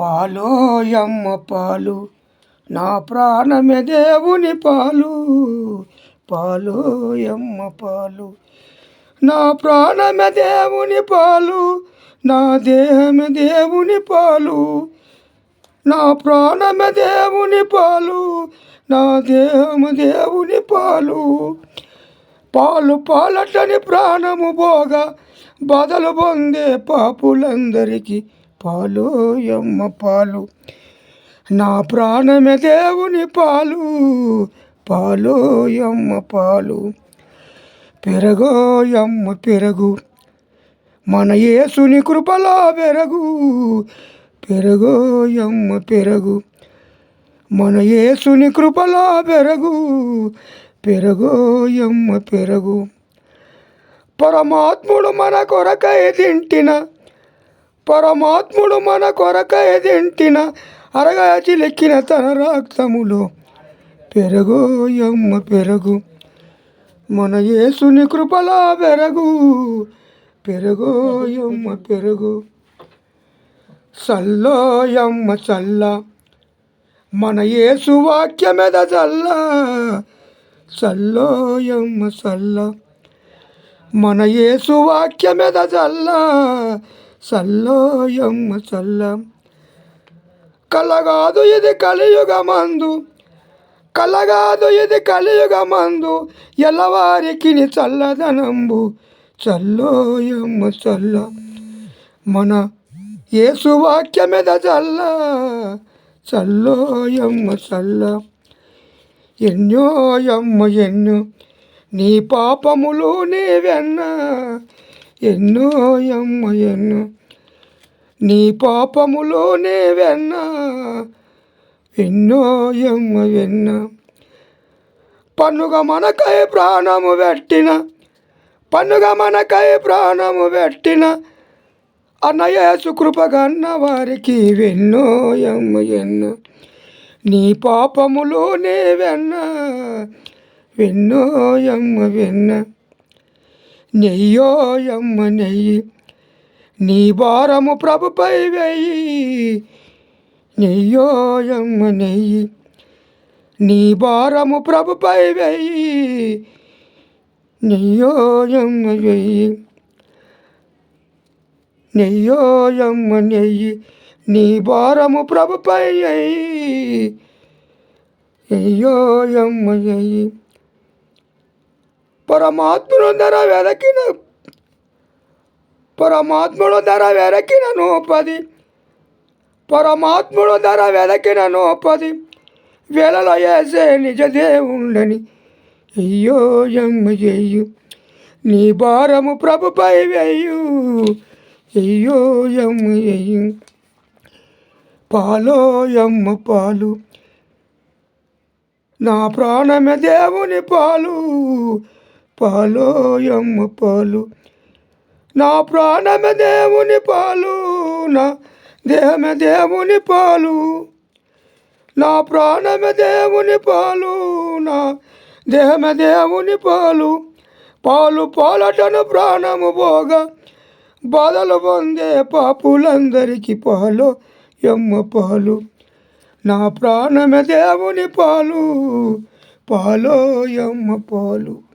పాలోయమ్మ పాలు నా ప్రాణమే దేవుని పాలు. పాలు పాలు నా ప్రాణమే దేవుని పాలు నా దేహమే దేవుని పాలు. నా ప్రాణమే దేవుని పాలు నా దేహము దేవుని పాలు. పాలు పాలటని ప్రాణము బోగా బదలు పొందే పాపులందరికీ పాలు యమ్మ పాలు. నా ప్రాణమే దేవుని పాలు. పాలు యమ్మ పాలు. పెరగో యమ్మ పెరగు. మన యేసుని కృపలో పెరగు. పెరగో యమ్మ పెరగు. మన యేసుని కృపలో పెరగు. పెరగో యమ్మ పెరగు. పరమాత్ముడు మన కొరకై తింటిన పరమాత్ముడు మన కొరక ఎదింటిన అరగాచి లెక్కిన తన రక్తములో. పెరుగు పెరగు. మన యేసుని కృపలా పెరగు. పెరగో పెరుగు. పెరగు సల్లో చల్ల. మన యేసు వాక్యమెద చల్ల. సల్లో యమ్మ చల్ల. మన యేసు వాక్యమెద చల్ల. సల్లోయమ్మ చల్ల కలగాదు ఇది కలియుగమందు కలగాదు ఇది కలియుగమందు ఎలవారికి చల్లదనంబు చల్లోయమ్మ చల్ల మన యేసు చల్ల చల్లోయమ్మ చల్ల ఎన్నోయమ్మ ఎన్నో నీ పాపములు నీవెన్నా ఎన్నో అమ్మ ఎన్నో. నీ పాపములోనే వెన్న. ఎన్నో ఎన్నోయమ్మ వెన్న పన్నుగ మనకై ప్రాణము పెట్టిన. పన్నుగ మనకై ప్రాణము పెట్టిన. అన్నయేసు కృపగన్న వారికి వెన్నోయమ్మ ఎన్నో. నీ పాపములోనే వెన్న. వెన్నో వెన్నోయమ్మ వెన్న నెయ్యోయమ్మ నెయ్యి నీ భారము ప్రభుపై వెయ్యి నెయ్యోయమ్మ నెయ్యి నీ భారము ప్రభుపై వెయ్యి నెయ్యోయమ్మ వెయ్యి నెయ్యోయమ్మ నెయ్యి నీ భారము ప్రభుపై అయ్యి నెయ్యోయమ్మ వెయ్యి పరమాత్ముడు ధర వెదకిన పరమాత్ముడు ధర వెదకిన నోపది. పరమాత్ముడు ధర వెదకిన నోపది. వేలలో వేసే నిజ దేవుండని అయ్యో యమ్మ చెయ్యు నీ భారము ప్రభుపై వేయు. అయ్యో యమ్మ చెయ్యు పాలో యమ్మ పాలు. నా ప్రాణమే దేవుని పాలు. పాలో యమ్మ పాలు. నా ప్రాణమే దేవుని పాలు నా దేహమే దేవుని పాలు. నా ప్రాణమే దేవుని పాలు నా దేహమే దేవుని పాలు. పాలు పాలటను ప్రాణము పోగా బాధలు పొందే పాపులందరికీ పాలు ఎమ్మ పాలు. నా ప్రాణమే దేవుని పాలు పాలో ఎమ్మ పాలు.